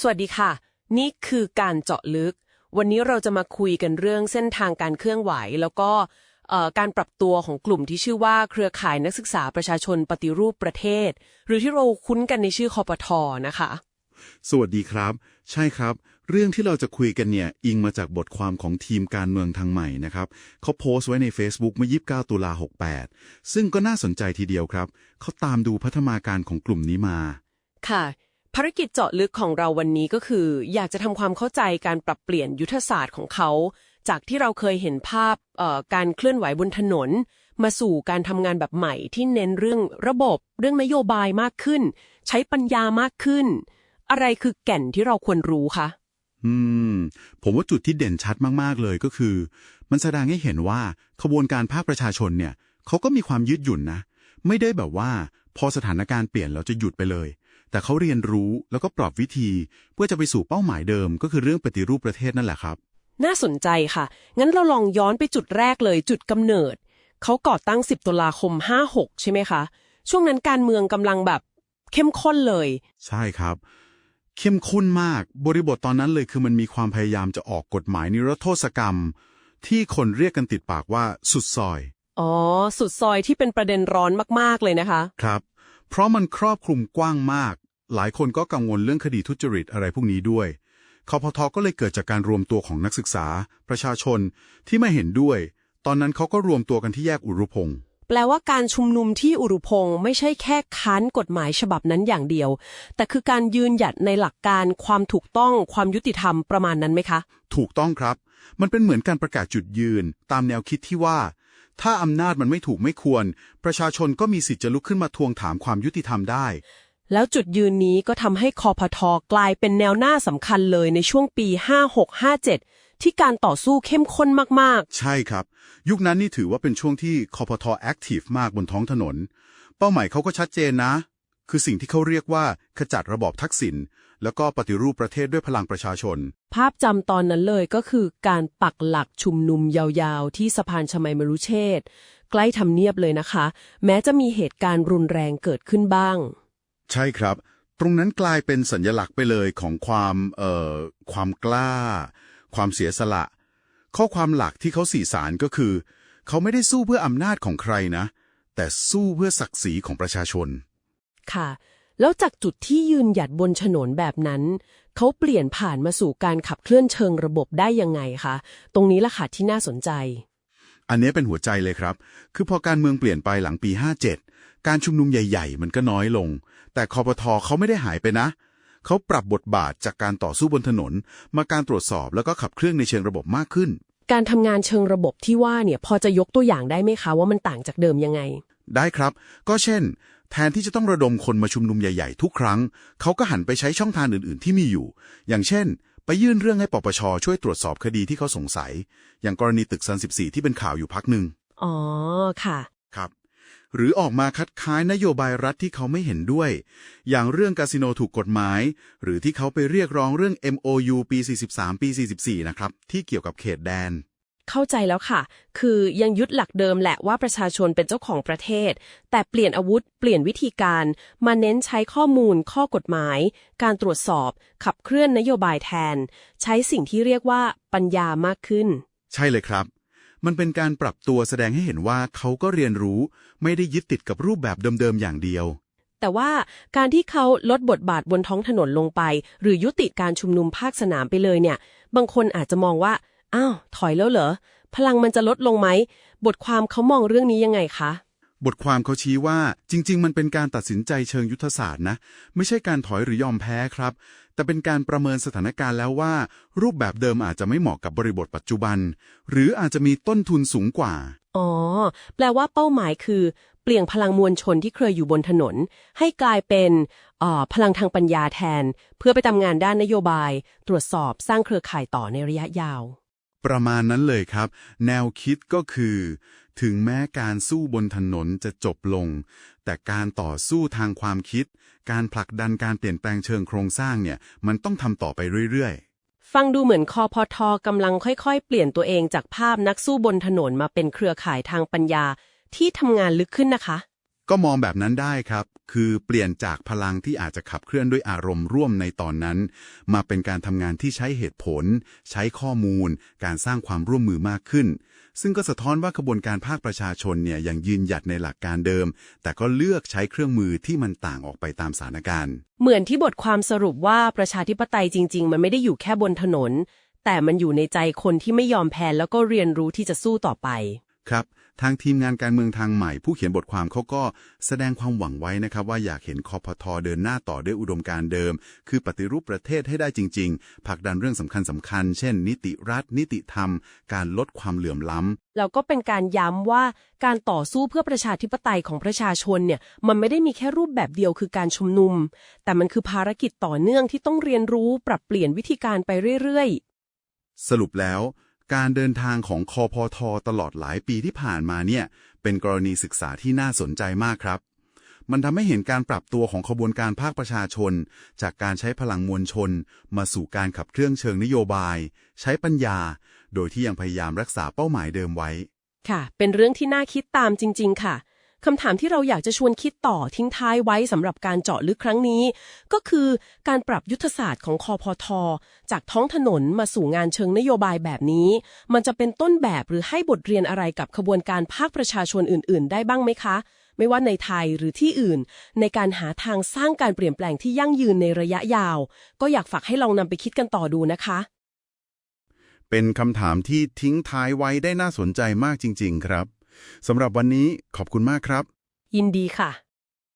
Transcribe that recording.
สวัสดีค่ะ นี่คือการเจาะลึก วันนี้เราจะมาคุยกันเรื่องเส้นทางการเคลื่อนไหว แล้วก็เอ่อการปรับตัวของกลุ่มที่ชื่อว่าเครือข่ายนักศึกษาประชาชนปฏิรูปประเทศ หรือที่เราคุ้นกันในชื่อคอปทนะคะ สวัสดีครับ ใช่ครับ เรื่องที่เราจะคุยกันเนี่ย อิงมาจากบทความของทีมการเมืองทางใหม่นะครับเขาโพสต์ไว้ใน Facebook เมื่อ 29 ตุลา 68 ซึ่งก็น่าสนใจทีเดียวครับเขาตามดูพัฒนาการของกลุ่มนี้มา ค่ะ ภารกิจเจาะลึกของเราวันนี้ก็คือ อยากจะทำความเข้าใจการปรับเปลี่ยนยุทธศาสตร์ของเขา จากที่เราเคยเห็นภาพการเคลื่อนไหวบนถนน มาสู่การทำงานแบบใหม่ที่เน้นเรื่องระบบ เรื่องนโยบายมากขึ้น ใช้ปัญญามากขึ้น อะไรคือแก่นที่เราควรรู้คะอืม ผมว่าจุดที่เด่นชัดมากๆเลยก็คือ มันแสดงให้เห็นว่าขบวนการภาคประชาชนเนี่ยเขาก็มีความยืดหยุ่นนะ ไม่ได้แบบว่า พอสถานการณ์เปลี่ยนแล้วจะหยุดไปเลย แต่เขาเรียนรู้แล้วก็ปรับวิธี เพื่อจะไปสู่เป้าหมายเดิม ก็คือเรื่องปฏิรูปประเทศนั่นแหละครับ น่าสนใจค่ะ งั้นเราลองย้อนไปจุดแรกเลยจุดกำเนิด เขาก่อตั้ง 10ตุลาคม 56 ใช่ไหมคะ ช่วงนั้นการเมืองกำลังแบบเข้มข้นเลย ใช่ครับ เข้มข้นมากบริบทตอนนั้นเลยคือมันมีความพยายามจะออกกฎหมายนิรโทษกรรม ที่คนเรียกกันติดปากว่าสุดซอย อ๋อ สุดซอยที่เป็นประเด็นร้อนมากๆเลยนะคะ ครับ เพราะมันครอบคลุมกว้างมาก หลายคนก็กังวลเรื่องคดีทุจริตอะไรพวกนี้ด้วยคอพทก็เลยเกิดจากการรวมตัวของนักศึกษา ประชาชนที่ไม่เห็นด้วย ตอนนั้นเขาก็รวมตัวกันที่แยกอุรุพงศ์แปลว่าการชุมนุมที่อุรุพงศ์ไม่ใช่แค่ค้านกฎหมายฉบับนั้นอย่างเดียว แต่คือการยืนหยัดในหลักการความถูกต้องความยุติธรรมประมาณนั้นไหมคะ ถูกต้องครับ มันเป็นเหมือนการประกาศจุดยืน ตามแนวคิดที่ว่า ถ้าอำนาจมันไม่ถูกไม่ควร ประชาชนก็มีสิทธิ์จะลุกขึ้นมาทวงถามความยุติธรรมได้ แล้วจุดยืนนี้ก็ทำให้คอพทกลายเป็นแนวหน้าสำคัญเลยในช่วงปี 56-57 ที่การต่อสู้เข้มข้นมากใช่ครับ ยุคนั้นนี่ถือว่าเป็นช่วงที่คอพทแอคทีฟมากบนท้องถนน เป้าหมายเขาก็ชัดเจนนะ คือสิ่งที่เขาเรียกว่าขจัดระบอบทักษิณแล้วก็ปฏิรูปประเทศด้วยพลังประชาชนๆภาพจำตอนนั้นเลยก็คือการปักหลักชุมนุมยาวๆ ที่สะพานชมัยมรุเชษฐ์ใกล้ทำเนียบเลยนะคะ แม้จะมีเหตุการณ์รุนแรงเกิดขึ้นบ้าง ใช่ครับ ตรงนั้นกลายเป็นสัญลักษณ์ไปเลยของความเอ่อความกล้า ความเสียสละ ข้อความหลักที่เขาสื่อสารก็คือ เขาไม่ได้สู้เพื่ออำนาจของใครนะ แต่สู้เพื่อศักดิ์ศรีของประชาชน ค่ะ แล้วจากจุดที่ยืนหยัดบนฉนนแบบนั้น เขาเปลี่ยนผ่านมาสู่การขับเคลื่อนเชิงระบบได้ยังไงคะตรงนี้ละค่ะที่น่าสนใจอันนี้เป็นหัวใจเลยครับ คือพอการเมืองเปลี่ยนไปหลังปี 57 การชุมนุมใหญ่ๆ มันก็น้อยลง แต่คอปทเขาไม่ได้หายไปนะ เขาปรับบทบาทจากการต่อสู้บนถนน มาการตรวจสอบแล้วก็ขับเคลื่อนในเชิงระบบมากขึ้น การทำงานเชิงระบบที่ว่าเนี่ยพอจะยกตัวอย่างได้ไหมคะว่ามันต่างจากเดิมยังไง ได้ครับ ก็เช่น แทนที่จะต้องระดมคนมาชุมนุมใหญ่ ๆ ทุกครั้ง เขาก็หันไปใช้ช่องทางอื่นๆ ที่มีอยู่ อย่างเช่น ไปยื่นเรื่องให้ปปชช่วยตรวจสอบคดีที่เขาสงสัย อย่างกรณีตึกซัน14 ที่เป็นข่าวอยู่พักหนึ่งอ๋อค่ะ ครับ หรือออกมาคัดค้านนโยบายรัฐที่เขาไม่เห็นด้วย อย่างเรื่องคาสิโนถูกกฎหมาย หรือที่เขาไปเรียกร้องเรื่อง MOU ปี 43 ปี 44 นะครับ ที่เกี่ยวกับเขตแดน เข้าใจแล้วค่ะ คือยังยึดหลักเดิมแหละว่าประชาชนเป็นเจ้าของประเทศ แต่เปลี่ยนอาวุธ เปลี่ยนวิธีการ มาเน้นใช้ข้อมูล ข้อกฎหมาย การตรวจสอบ ขับเคลื่อนนโยบายแทน ใช้สิ่งที่เรียกว่าปัญญามากขึ้น ใช่เลยครับ มันเป็นการปรับตัวแสดงให้เห็นว่าเขาก็เรียนรู้ ไม่ได้ยึดติดกับรูปแบบเดิมๆอย่างเดียว แต่ว่าการที่เขาลดบทบาทบนท้องถนนลงไป หรือยุติการชุมนุมภาคสนามไปเลยเนี่ย บางคนอาจจะมองว่า อ้าว ถอยแล้วเหรอ พลังมันจะลดลงไหม บทความเขามองเรื่องนี้ยังไงคะ บทความเขาชี้ว่าจริง ๆ มันเป็นการตัดสินใจเชิงยุทธศาสตร์นะ ไม่ใช่การถอยหรือยอมแพ้ครับ แต่เป็นการประเมินสถานการณ์แล้วว่า รูปแบบเดิมอาจจะไม่เหมาะกับบริบทปัจจุบัน หรืออาจจะมีต้นทุนสูงกว่า อ๋อ แปลว่าเป้าหมายคือ เปลี่ยนพลังมวลชนที่เคยอยู่บนถนน ให้กลายเป็นออพลังทางปัญญาแทน เพื่อไปทำงานด้านนโยบาย ตรวจสอบสร้างเครือข่ายต่อในระยะยาว ประมาณนั้นเลยครับ แนวคิดก็คือ ถึงแม้การสู้บนถนนจะจบลง แต่การต่อสู้ทางความคิด การผลักดันการเปลี่ยนแปลงเชิงโครงสร้างเนี่ย มันต้องทำต่อไปเรื่อยๆ ฟังดูเหมือนคอพทกำลังค่อยๆ เปลี่ยนตัวเองจากภาพนักสู้บนถนนมาเป็นเครือข่ายทางปัญญาที่ทำงานลึกขึ้นนะคะ ก็มองแบบนั้นได้ครับ คือเปลี่ยนจากพลังที่อาจจะขับเคลื่อนด้วยอารมณ์ร่วมในตอนนั้น มาเป็นการทำงานที่ใช้เหตุผล ใช้ข้อมูล การสร้างความร่วมมือมากขึ้น ซึ่งก็สะท้อนว่าขบวนการภาคประชาชนเนี่ยยังยืนหยัดในหลักการเดิม แต่ก็เลือกใช้เครื่องมือที่มันต่างออกไปตามสถานการณ์ เหมือนที่บทความสรุปว่าประชาธิปไตยจริง ๆ มันไม่ได้อยู่แค่บนถนน แต่มันอยู่ในใจคนที่ไม่ยอมแพ้แล้วก็เรียนรู้ที่จะสู้ต่อไป ครับ ทางทีมงานการเมืองทางใหม่ ผู้เขียนบทความเขาก็แสดงความหวังไว้นะครับว่าอยากเห็นคอพทเดินหน้าต่อด้วยอุดมการณ์เดิม คือปฏิรูปประเทศให้ได้จริง ๆผลักดันเรื่องสำคัญสำคัญๆเช่น นิติรัฐ นิติธรรม การลดความเหลื่อมล้ำแล้วก็เป็นการย้ำว่าการต่อสู้เพื่อประชาธิปไตยของประชาชนเนี่ยมันไม่ได้มีแค่รูปแบบเดียวคือการชุมนุม แต่มันคือภารกิจต่อเนื่องที่ต้องเรียนรู้ปรับเปลี่ยนวิธีการไปเรื่อยสรุปแล้ว การเดินทางของคอพทตลอดหลายปีที่ผ่านมาเนี่ย เป็นกรณีศึกษาที่น่าสนใจมากครับ มันทำให้เห็นการปรับตัวของขบวนการภาคประชาชน จากการใช้พลังมวลชน มาสู่การขับเคลื่อนเชิงนโยบาย ใช้ปัญญา โดยที่ยังพยายามรักษาเป้าหมายเดิมไว้ ค่ะ เป็นเรื่องที่น่าคิดตามจริง ๆ ค่ะ คำถามที่เราอยากจะชวนคิดต่อทิ้งท้ายไว้สำหรับการเจาะลึกครั้งนี้ ก็คือการปรับยุทธศาสตร์ของคอพทจากท้องถนนมาสู่งานเชิงนโยบายแบบนี้ มันจะเป็นต้นแบบหรือให้บทเรียนอะไรกับขบวนการภาคประชาชนอื่น ๆ ได้บ้างไหมคะ ไม่ว่าในไทยหรือที่อื่น ในการหาทางสร้างการเปลี่ยนแปลงที่ยั่งยืนในระยะยาว ก็อยากฝากให้ลองนำไปคิดกันต่อดูนะคะ เป็นคำถามที่ทิ้งท้ายไว้ได้น่าสนใจมากจริง ๆ ครับ สำหรับวันนี้ขอบคุณมากครับ ยินดีค่ะ